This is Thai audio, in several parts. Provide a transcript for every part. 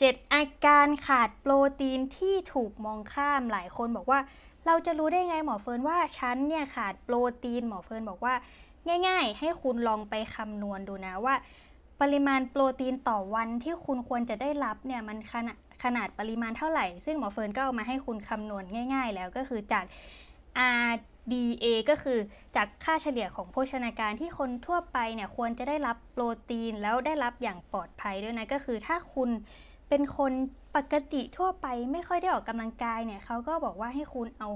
7 อาการขาดโปรตีนที่ถูกมองข้ามหลายคนบอกว่า เราจะรู้ได้ไงหมอเฟิร์นว่าฉันเนี่ยขาดโปรตีนหมอเฟิร์นบอกว่า ง่าย ๆ ให้คุณลองไปคำนวณดูนะว่า ปริมาณโปรตีนต่อวันที่คุณควรจะได้รับเนี่ยมันขนาดขนาดปริมาณเท่าไหร่ ซึ่งหมอเฟิร์นก็เอามาให้คุณคำนวณง่าย ๆ แล้วก็คือจาก RDA ก็คือจากค่าเฉลี่ยของโภชนาการที่คนทั่วไปเนี่ยควรจะได้รับโปรตีนแล้วได้รับอย่างปลอดภัยด้วยนะก็คือถ้าคุณ เป็นคนปกติทั่วไปไม่ค่อยได้ออกกำลังกายเนี่ยเขาก็บอกว่าให้คุณเอา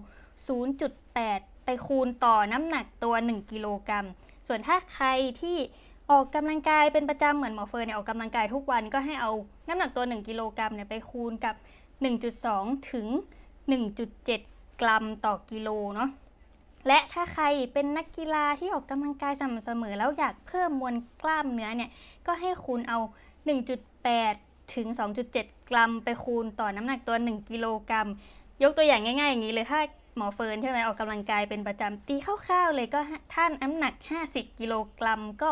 0.8 ไปคูณต่อน้ำหนักตัว 1 กิโลกรัม ส่วนถ้าใครที่ออกกำลังกายเป็นประจำเหมือนหมอเฟิร์นเนี่ยออกกำลังกายทุกวันก็ให้เอาน้ำหนักตัว 1 กิโลกรัมเนี่ยไปคูณกับ 1.2 ถึง 1.7 กรัมต่อกิโลเนาะและถ้าใครเป็นนักกีฬาที่ออกกำลังกายสม่ำเสมอแล้วอยากเพิ่มมวลกล้ามเนื้อเนี่ยก็ให้คูณเอา 1.8 ถึง 2.7 กรัม ไปคูณต่อน้ำหนักตัว 1 กิโลกรัม ยกตัวอย่างง่ายๆ อย่างนี้เลยถ้าหมอเฟิร์นใช่ไหมออกกำลังกายเป็นประจำตีคร่าวๆเลยก็ท่านน้ำหนัก 50 กิโลกรัม ก็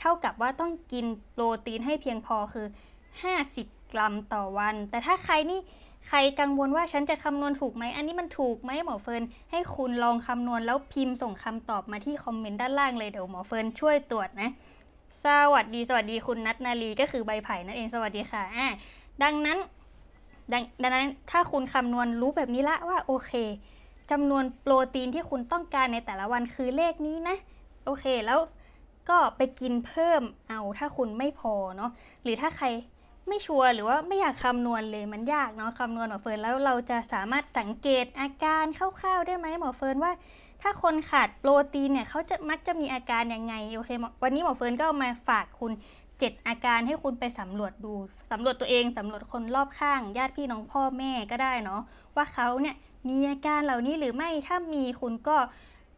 เท่ากับว่าต้องกินโปรตีนให้เพียงพอคือ 50 กรัมต่อวัน แต่ถ้าใครนี่ใครกังวลว่าฉันจะคำนวณถูกไหม อันนี้มันถูกไหมหมอเฟิร์นให้คุณลองคำนวณแล้วพิมพ์ส่งคำตอบมาที่คอมเมนต์ด้านล่างเลยเดี๋ยวหมอเฟิร์นช่วยตรวจนะ สวัสดีสวัสดีคุณนัทนาลีก็คือใบไผ่นั่นเองสวัสดีค่ะอ่าดังนั้นดดังนั้นถ้าคุณคำนวณรู้แบบนี้ละว่าโอเคจำนวนโปรตีนที่คุณต้องการในแต่ละวันคือเลขนี้นะโอเคแล้วก็ไปกินเพิ่มเอาถ้าคุณไม่พอเนาะหรือถ้าใครไม่ชัวร์หรือว่าไม่อยากคำนวณเลยมันยากเนาะคำนวณหมอเฟิร์นแล้วเราจะสามารถสังเกตอาการคร่าวๆได้ไหมหมอเฟิร์นว่า ถ้าคนขาดโปรตีนเนี่ยเขาจะมักจะมีอาการยังไงโอเควันนี้หมอเฟิร์นก็เอามาฝากคุณ 7 อาการให้คุณไปสำรวจดูสำรวจตัวเองสำรวจคนรอบข้าง ญาติพี่น้องพ่อแม่ก็ได้เนาะว่าเขาเนี่ยมีอาการเหล่านี้หรือไม่ถ้ามีคุณก็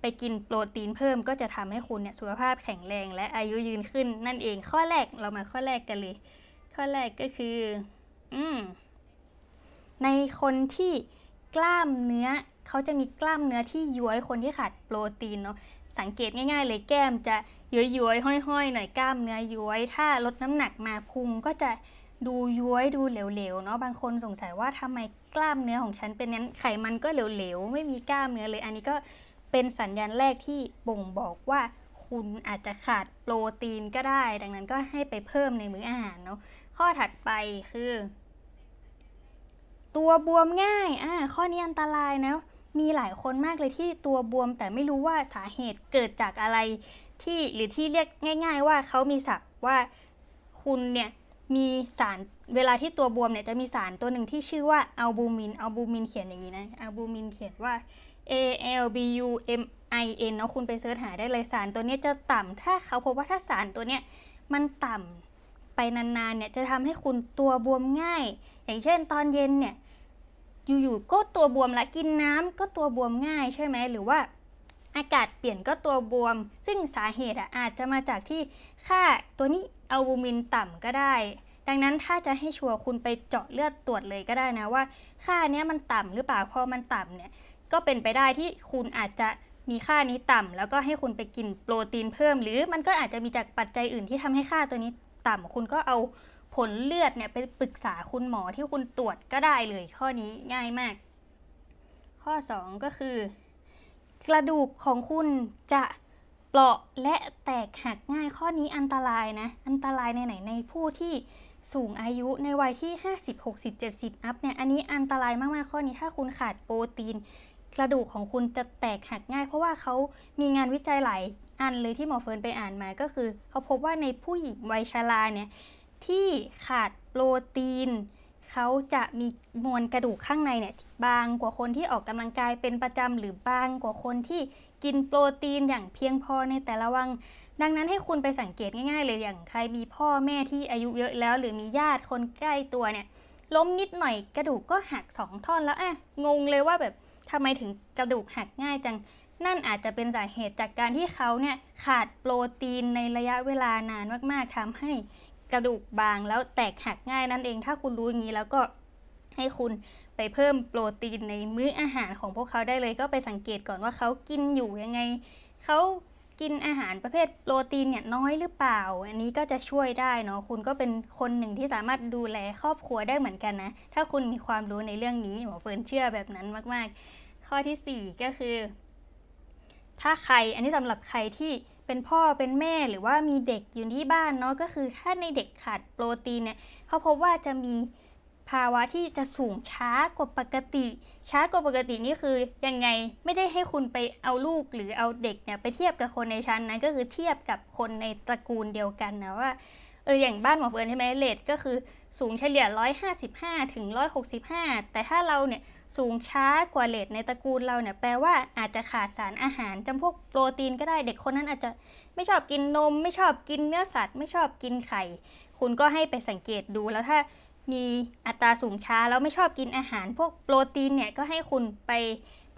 ไปกินโปรตีนเพิ่มก็จะทำให้คุณเนี่ยสุขภาพแข็งแรง และอายุยืนขึ้นนั่นเองข้อแรกเรามาข้อแรกกันเลย ข้อแรกก็คือ อืมในคนที่กล้ามเนื้อ เขาจะมีกล้ามเนื้อที่ย้วยคนที่ขาดโปรตีนเนาะสังเกตง่าย ๆ เลยแก้มจะย้วยๆห้อยๆ หน่อยกล้ามเนื้อย้วย ถ้าลดน้ำหนักมาพุงก็จะดูย้วยดูเหลวๆเนาะบางคนสงสัยว่าทำไมกล้ามเนื้อของฉันเป็นนั้นไขมันก็เหลวๆไม่มีกล้ามเนื้อเลย อันนี้ก็เป็นสัญญาณแรกที่บ่งบอกว่าคุณอาจจะขาดโปรตีนก็ได้ ดังนั้นก็ให้ไปเพิ่มในมื้ออาหารเนาะข้อถัดไปคือ ตัวบวมง่ายอ่าข้อนี้อันตรายนะ มีหลายคนมากเลยที่ตัวบวม แต่ไม่รู้ว่าสาเหตุเกิดจากอะไรที่หรือที่เรียกง่าย ๆ ว่าเขามีศัพท์ว่าคุณเนี่ยมีสารเวลาที่ตัวบวมเนี่ยจะมีสารตัวหนึ่งที่ชื่อว่าอัลบูมินอัลบูมินเขียนอย่างนี้นะอัลบูมินเขียนว่า A L B U M I N เนาะคุณไปเสิร์ชหาได้เลยสารตัวนี้จะต่ำถ้าเขาพบว่าถ้าสารตัวเนี้ยมันต่ำไปนานๆเนี่ยจะทำให้คุณตัวบวมง่าย อย่างเช่นตอนเย็นเนี่ย อยู่ๆก็ตัวบวมละกินน้ำก็ตัวบวมง่ายใช่ไหมหรือว่าอากาศเปลี่ยนก็ตัวบวม ซึ่งสาเหตุอาจจะมาจากที่ค่าตัวนี้อัลบูมินต่ำก็ได้ ดังนั้นถ้าจะให้ชัวร์คุณไปเจาะเลือดตรวจเลยก็ได้นะว่า ค่าเนี้ยมันต่ำหรือเปล่าพอมันต่ำเนี่ยก็เป็นไปได้ที่คุณอาจจะมีค่านี้ต่ำแล้วก็ให้คุณไปกินโปรตีนเพิ่ม หรือมันก็อาจจะมีจากปัจจัยอื่นที่ทำให้ค่าตัวนี้ต่ำคุณก็เอา ผลเลือดเนี่ยไปปรึกษาคุณหมอที่คุณตรวจก็ได้เลย ข้อนี้ง่ายมาก ข้อ 2 ก็คือ กระดูกของคุณจะเปราะและแตกหักง่ายข้อนี้อันตรายนะ อันตรายในไหนในผู้ที่สูงอายุในวัยที่ 50 60 70 อัพเนี่ยอันนี้อันตรายมากๆข้อนี้ถ้าคุณขาดโปรตีน กระดูกของคุณจะแตกหักง่าย เพราะว่าเขามีงานวิจัยหลายอันเลยที่หมอเฟิร์นไปอ่านมาก็คือ เขาพบว่าในผู้หญิงวัยชราเนี่ย ที่ขาดโปรตีน เขาจะมีมวลกระดูกข้างในเนี่ยบางกว่าคนที่ออกกำลังกายเป็นประจำหรือบางกว่าคนที่กินโปรตีนอย่างเพียงพอในแต่ละวันดังนั้นให้คุณไปสังเกตง่ายๆเลยอย่างใครมีพ่อแม่ที่อายุเยอะแล้ว หรือมีญาติคนใกล้ตัวเนี่ยล้มนิดหน่อยกระดูกก็หักสองท่อนแล้วอะงงเลยว่าแบบทำไมถึงกระดูกหักง่ายจัง นั่นอาจจะเป็นสาเหตุจากการที่เขาเนี่ยขาดโปรตีนในระยะเวลานานมากๆทำให้ กระดูกบางแล้วแตกหักง่ายนั่นเอง ถ้าคุณรู้อย่างนี้แล้วก็ให้คุณไปเพิ่มโปรตีนในมื้ออาหารของพวกเขาได้เลย ก็ไปสังเกตก่อนว่าเขากินอยู่ยังไงเขากินอาหารประเภทโปรตีนเนี่ยน้อยหรือเปล่า อันนี้ก็จะช่วยได้เนาะคุณก็เป็นคนหนึ่งที่สามารถดูแลครอบครัวได้เหมือนกันนะ ถ้าคุณมีความรู้ในเรื่องนี้หมอเฟิร์นเชื่อแบบนั้นมาก ๆ ข้อที่สี่ก็คือ ถ้าใครอันนี้สำหรับใครที่ เป็นพ่อเป็นแม่หรือว่ามีเด็กอยู่ที่บ้านเนาะก็คือถ้าในเด็กขาดโปรตีนเนี่ยเขาพบว่าจะมีภาวะที่จะสูงช้ากว่าปกติ ช้ากว่าปกตินี่คือยังไงไม่ได้ให้คุณไปเอาลูกหรือเอาเด็กเนี่ยไปเทียบกับคนในชั้นนั้นก็คือเทียบกับคนในตระกูลเดียวกันนะว่าเอออย่างบ้านหมอเฟิร์นใช่ไหมเลทก็คือสูงเฉลี่ย 155 ถึง 165 แต่ถ้าเราเนี่ย สูงช้ากว่าเลทในตระกูลเราเนี่ยแปลว่าอาจจะขาดสารอาหารจำพวกโปรตีนก็ได้เด็กคนนั้นอาจจะไม่ชอบกินนม ไม่ชอบกินเนื้อสัตว์ ไม่ชอบกินไข่ คุณก็ให้ไปสังเกตดูแล้วถ้ามีอัตราสูงช้าแล้วไม่ชอบกินอาหาร พวกโปรตีนเนี่ยก็ให้คุณไป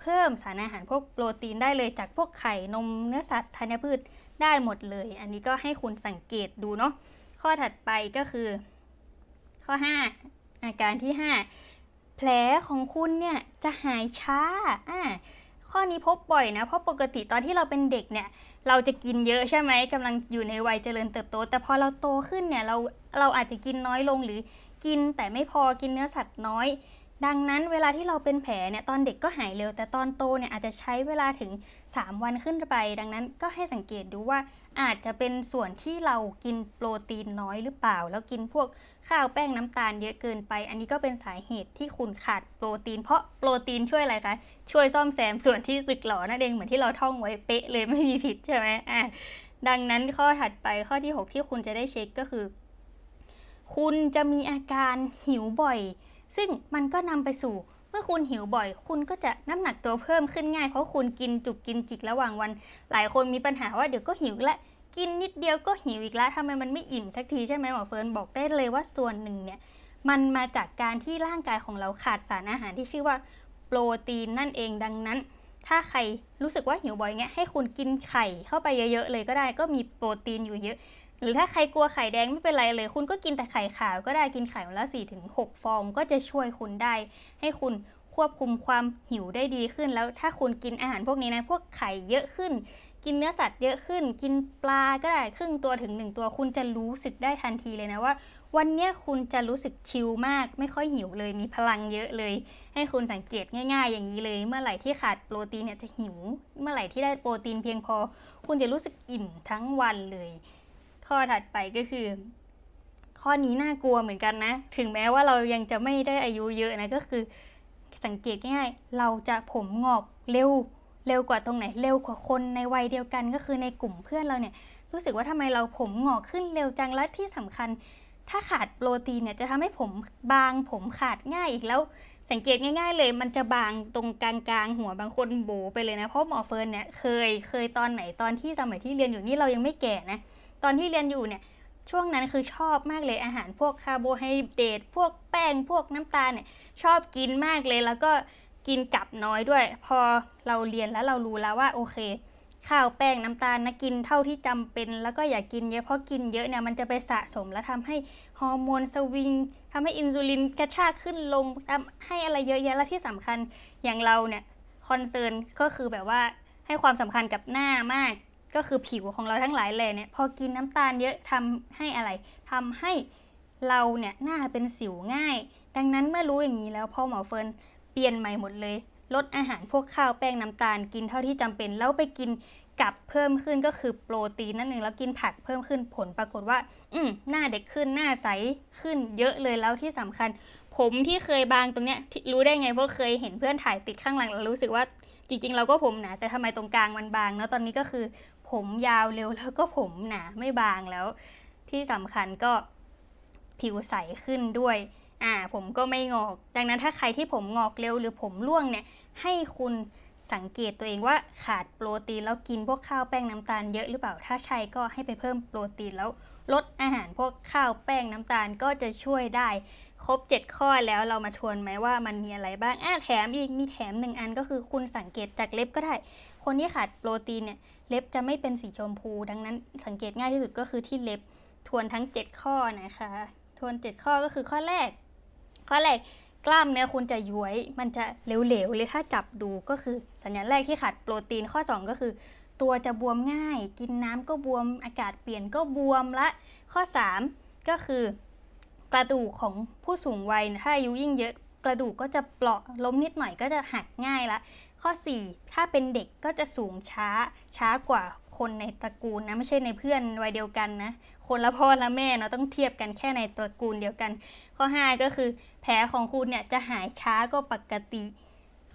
เพิ่มสารอาหารพวกโปรตีนได้เลยจากพวกไข่นมเนื้อสัตว์ธัญพืชได้หมดเลย อันนี้ก็ให้คุณสังเกตดูเนาะข้อถัดไปก็คือ ข้อ 5 อาการที่ 5 แผลของคุณเนี่ยจะหายช้าอ่าข้อนี้พบบ่อยนะ เพราะปกติตอนที่เราเป็นเด็กเนี่ย เราจะกินเยอะใช่ไหมกำลังอยู่ในวัยเจริญเติบโต แต่พอเราโตขึ้นเนี่ยเราเราอาจจะกินน้อยลงหรือกินแต่ไม่พอกินเนื้อสัตว์น้อย ดังนั้นเวลาที่เราเป็นแผลเนี่ยตอนเด็กก็หายเร็ว แต่ตอนโตเนี่ยอาจจะใช้เวลาถึง 3 วันขึ้นไป ดังนั้นก็ให้สังเกตดูว่าอาจจะเป็นส่วนที่เรากินโปรตีนน้อยหรือเปล่า แล้วกินพวกข้าวแป้งน้ำตาลเยอะเกินไป อันนี้ก็เป็นสาเหตุที่คุณขาดโปรตีน เพราะโปรตีนช่วยอะไรคะช่วยซ่อมแซมส่วนที่สึกหรอนั่นเองเหมือนที่เราท่องไว้เป๊ะเลยไม่มีผิดใช่ไหมอะดังนั้นข้อถัดไปข้อที่ 6 ที่คุณจะได้เช็คก็คือ คุณจะมีอาการหิวบ่อย ซึ่งมันก็นำไปสู่เมื่อคุณหิวบ่อย คุณก็จะน้ำหนักตัวเพิ่มขึ้นง่าย เพราะคุณกินจุกกินจิกระหว่างวัน หลายคนมีปัญหาว่าเดี๋ยวก็หิวและกินนิดเดียวก็หิวอีกแล้วทำไมมันไม่อิ่มสักทีใช่ไหมหมอเฟิร์นบอกได้เลยว่าส่วนหนึ่งเนี่ยมันมาจากการที่ร่างกายของเราขาดสารอาหารที่ชื่อว่าโปรตีนนั่นเองดังนั้น ถ้าใครรู้สึกว่าหิวบ่อยเงี้ยให้คุณกินไข่เข้าไปเยอะๆเลยก็ได้ก็มีโปรตีนอยู่เยอะ หรือถ้าใครกลัวไข่แดงไม่เป็นไรเลย คุณก็กินแต่ไข่ขาวก็ได้กินไข่วันละ4ถึง6ฟองก็จะช่วยคุณได้ ให้คุณควบคุมความหิวได้ดีขึ้น แล้วถ้าคุณกินอาหารพวกนี้นะพวกไข่เยอะขึ้น กินเนื้อสัตว์เยอะขึ้น กินปลาก็ได้ครึ่งตัวถึง 1 ตัว คุณจะรู้สึกได้ทันทีเลยนะว่า วันนี้คุณจะรู้สึกชิลมาก ไม่ค่อยหิวเลยมีพลังเยอะเลย ให้คุณสังเกตง่าย ๆ อย่างนี้เลย เมื่อไหร่ที่ขาดโปรตีนเนี่ยจะหิว เมื่อไหร่ที่ได้โปรตีนเพียงพอ คุณจะรู้สึกอิ่มทั้งวันเลย ข้อถัดไปก็คือ ข้อนี้น่ากลัวเหมือนกันนะ ถึงแม้ว่าเรายังจะไม่ได้อายุเยอะนะก็คือ สังเกตง่ายๆเราจะผมงอกเร็วเร็วกว่าตรงไหนเร็วกว่าคนในวัยเดียวกันก็คือในกลุ่มเพื่อนเราเนี่ย รู้สึกว่าทำไมเราผมงอกขึ้นเร็วจังและที่สำคัญ ถ้าขาดโปรตีนเนี่ยจะทำให้ผมบางผมขาดง่ายอีกแล้ว สังเกตง่าย ๆ เลย มันจะบางตรงกลางๆหัวบางคนโบไปเลยนะเพราะหมอเฟิร์นเนี่ยเคยเคยตอนไหนตอนที่สมัยที่เรียนอยู่นี่เรายังไม่แก่นะ ตอนที่เรียนอยู่เนี่ยช่วงนั้นคือชอบมากเลยอาหารพวกคาร์โบไฮเดรตพวกแป้งพวกน้ำตาลเนี่ยชอบกินมากเลยแล้วก็กินกับน้อยด้วย พอเราเรียนแล้วเรารู้แล้วว่าโอเค ข้าวแป้งน้ำตาลนะกินเท่าที่จำเป็น แล้วก็อย่ากินเยอะเพราะกินเยอะเนี่ยมันจะไปสะสมแล้วทำให้ฮอร์โมนสวิงทำให้อินซูลินกระชากขึ้นลงทำให้อะไรเยอะแยะและที่สำคัญอย่างเราเนี่ยคอนเซิร์นก็คือแบบว่าให้ความสำคัญกับหน้ามาก ก็คือผิวของเราทั้งหลายเลยเนี่ยพอกินน้ำตาลเยอะทำให้อะไรทำให้เราเนี่ยหน้าเป็นสิวง่าย ดังนั้นเมื่อรู้อย่างนี้แล้วพ่อหมอเฟิร์นเปลี่ยนใหม่หมดเลย ลดอาหารพวกข้าวแป้งน้ำตาลกินเท่าที่จำเป็น แล้วไปกินกับเพิ่มขึ้นก็คือโปรตีนนั่นเองแล้วกินผักเพิ่มขึ้นผลปรากฏว่า อืมหน้าเด็กขึ้นหน้าใสขึ้นเยอะเลยแล้วที่สำคัญ ผมที่เคยบางตรงเนี้ยรู้ได้ไงเพราะเคยเห็นเพื่อนถ่ายติดข้างหลังแล้วรู้สึกว่า จริงๆ เราก็ผมหนาแต่ทำไมตรงกลางมันบางเนาะตอนนี้ก็คือ ผมยาวเร็วแล้วก็ผมหนาไม่บางแล้ว ที่สำคัญก็ผิวใสขึ้นด้วยอ่าผมก็ไม่งอก ดังนั้นถ้าใครที่ผมงอกเร็วหรือผมร่วงเนี่ยให้คุณสังเกตตัวเองว่าขาดโปรตีนแล้วกินพวกข้าวแป้งน้ำตาลเยอะหรือเปล่าถ้าใช่ก็ให้ไปเพิ่มโปรตีนแล้วลดอาหารพวกข้าวแป้งน้ำตาลก็จะช่วยได้ ครบ 7 ข้อแล้วเรามาทวนไหมว่ามันมีอะไรบ้างอะแถมอีกมีแถมหนึ่งอันก็คือคุณสังเกตจากเล็บก็ได้ คนที่ขาดโปรตีนเนี่ยเล็บจะไม่เป็นสีชมพู ดังนั้นสังเกตง่ายที่สุดก็คือที่เล็บทวนทั้ง 7 ข้อนะคะ ทวน 7 ข้อก็คือข้อแรก ข้อแรกกล้ามเนื้อคุณจะย้วย มันจะเหลวๆเลยถ้าจับดูก็คือสัญญาณแรกที่ขาดโปรตีนข้อ 2 ก็คือ ตัวจะบวมง่าย กินน้ำก็บวมอากาศเปลี่ยนก็บวมละ ข้อ 3 ก็คือ กระดูกของผู้สูงวัยถ้าอายุยิ่งเยอะกระดูกก็จะเปราะล้มนิดหน่อยก็จะหักง่ายละ ข้อ 4 ถ้าเป็นเด็กก็จะสูงช้าช้ากว่าคนในตระกูลนะไม่ใช่ในเพื่อนวัยเดียวกันนะ คนละพ่อละแม่เนาะต้องเทียบกันแค่ในตระกูลเดียวกัน ข้อ 5 ก็คือแผลของคุณเนี่ยจะหายช้าก็ปกติ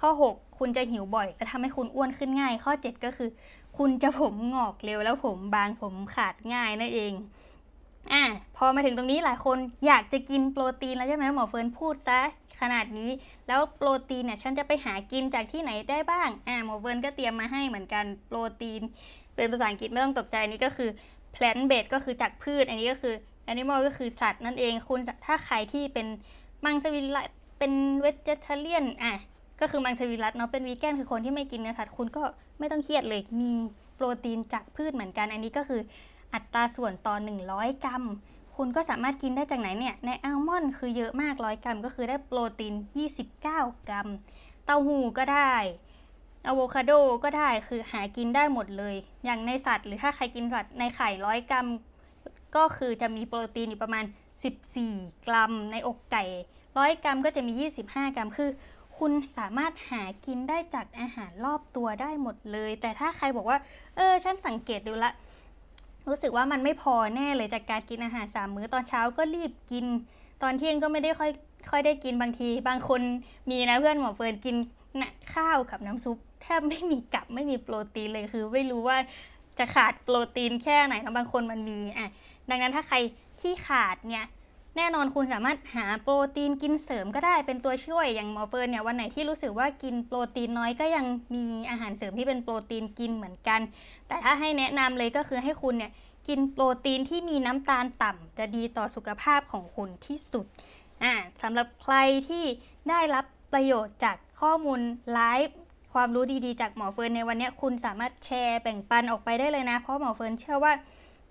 ข้อ 6 คุณจะหิวบ่อย และทำให้คุณอ้วนขึ้นง่าย ข้อ 7 ก็คือ คุณจะผมงอกเร็วแล้วผมบางผมขาดง่ายนั่นเอง อะพอมาถึงตรงนี้หลายคนอยากจะกินโปรตีนแล้วใช่ไหมหมอเฟิร์นพูดซะขนาดนี้ แล้วโปรตีนเนี่ยฉันจะไปหากินจากที่ไหนได้บ้างอะหมอเฟิร์นก็เตรียมมาให้เหมือนกันโปรตีน เป็นภาษาอังกฤษไม่ต้องตกใจอันนี้ก็คือ plant based ก็คือจากพืช อันนี้ก็คือ animal ก็คือสัตว์นั่นเองคุณถ้าใครที่เป็นมังสวิรัตเป็น vegetarian อะก็คือมังสวิรัตเนาะเป็นวีแกนคือคนที่ไม่กินเนื้อสัตว์คุณก็ไม่ต้องเครียดเลยมีโปรตีนจากพืชเหมือนกัน อันนี้ก็คือ อัตราส่วนต่อ 100 กรัม คุณก็สามารถกินได้จากไหนเนี่ย ในอัลมอนด์คือเยอะมาก 100 กรัม ก็คือได้โปรตีน 29 กรัม เต้าหู้ก็ได้อะโวคาโดก็ได้ คือหากินได้หมดเลย อย่างในสัตว์ หรือถ้าใครกินสัตว์ในไข่ร้อยกรัม ก็คือจะมีโปรตีนอยู่ประมาณ 14 กรัม ในอกไก่ร้อยกรัมก็จะมี 25 กรัม คือ คุณสามารถหากินได้จากอาหารรอบตัวได้หมดเลย แต่ถ้าใครบอกว่า เออ ฉันสังเกตดูละ รู้สึกว่ามันไม่พอแน่เลยจากการกินอาหารสามมื้อตอนเช้าก็รีบกิน ตอนเที่ยงก็ไม่ได้ค่อยค่อยได้กินบางที บางคนมีนะเพื่อนหมอเฟิร์นกินนะข้าวกับน้ำซุปแทบไม่มีกับไม่มีโปรตีนเลยคือ ไม่รู้ว่าจะขาดโปรตีนแค่ไหนนะบางคนมันมีอะดังนั้นถ้าใครที่ขาดเนี่ย แน่นอนคุณสามารถหาโปรตีนกินเสริมก็ได้เป็นตัวช่วยอย่างหมอเฟิร์นเนี่ยวันไหนที่รู้สึกว่ากินโปรตีนน้อยก็ยังมีอาหารเสริมที่เป็นโปรตีนกินเหมือนกัน แต่ถ้าให้แนะนำเลยก็คือให้คุณเนี่ยกินโปรตีนที่มีน้ำตาลต่ำจะดีต่อสุขภาพของคุณที่สุดอ่าสำหรับใครที่ได้รับประโยชน์จากข้อมูลไลฟ์ความรู้ดีๆ จากหมอเฟิร์นในวันนี้คุณสามารถแชร์แบ่งปันออกไปได้เลยนะ เพราะหมอเฟิร์นเชื่อว่า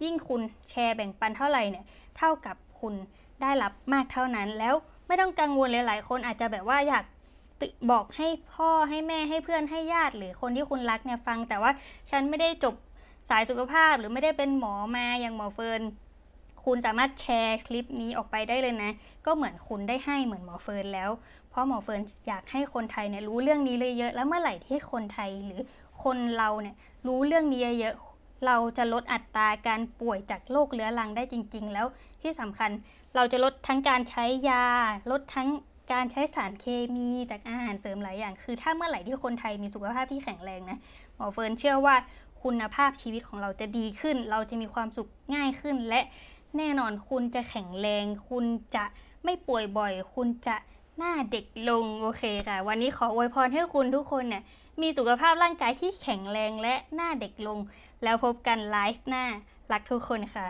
ยิ่งคุณแชร์แบ่งปันเท่าไหร่เนี่ยเท่ากับคุณ ได้รับมากเท่านั้น แล้วไม่ต้องกังวลเลยหลายคนอาจจะแบบว่าอยากติบอกให้พ่อให้แม่ให้เพื่อนให้ญาติ หรือคนที่คุณรักเนี่ยฟัง แต่ว่าฉันไม่ได้จบสายสุขภาพหรือไม่ได้เป็นหมอมาอย่างหมอเฟิร์นคุณสามารถแชร์คลิปนี้ออกไปได้เลยนะ ก็เหมือนคุณได้ให้เหมือนหมอเฟิร์นแล้ว เพราะหมอเฟิร์นอยากให้คนไทยเนี่ยรู้เรื่องนี้เลยเยอะ แล้วเมื่อไหร่ที่คนไทยหรือคนเราเนี่ยรู้เรื่องนี้เยอะเราจะลดอัตราการป่วยจากโรคเรื้อรังได้จริง ๆ แล้ว ที่สำคัญเราจะลดทั้งการใช้ยา ลดทั้งการใช้สารเคมีจากอาหารเสริมหลายอย่าง คือถ้าเมื่อไหร่ที่คนไทยมีสุขภาพที่แข็งแรงนะหมอเฟิร์นเชื่อว่าคุณภาพชีวิตของเราจะดีขึ้น เราจะมีความสุขง่ายขึ้น และแน่นอนคุณจะแข็งแรง คุณจะไม่ป่วยบ่อย คุณจะหน้าเด็กลงโอเคค่ะ วันนี้ขออวยพรให้คุณทุกคนเนี่ยมีสุขภาพร่างกายที่แข็งแรงและหน้าเด็กลง แล้วพบกันไลฟ์หน้ารักทุกคนค่ะ